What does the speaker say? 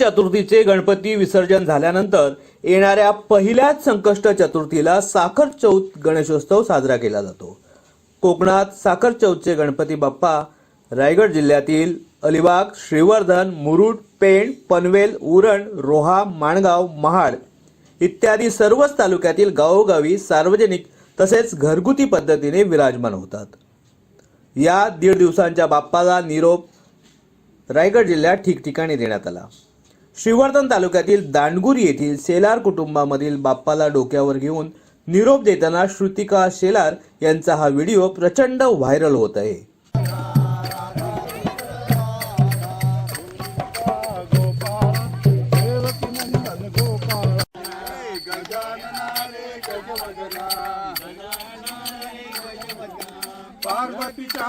चतुर्थीचे गणपती विसर्जन झाल्यानंतर येणाऱ्या पहिल्याच संकष्ट चतुर्थीला साखर चौथ गणेशोत्सव साजरा केला जातो. कोकणात साखर चौथचे गणपती बाप्पा रायगड जिल्ह्यातील अलिबाग श्रीवर्धन मुरुड पेण पनवेल उरण रोहा माणगाव महाड इत्यादी सर्वच तालुक्यातील गावोगावी सार्वजनिक तसेच घरगुती पद्धतीने विराजमान होतात. या दीड दिवसांच्या बाप्पाला निरोप रायगड जिल्ह्यात ठिकठिकाणी देण्यात आला. श्रीवर्धन तालुक्यातील दांडगुर येथील शेलार कुटुंबामधील बाप्पाला डोक्यावर घेऊन निरोप देताना श्रुतिका शेलार यांचा हा व्हिडिओ प्रचंड व्हायरल होत आहे. पार्वतीच्या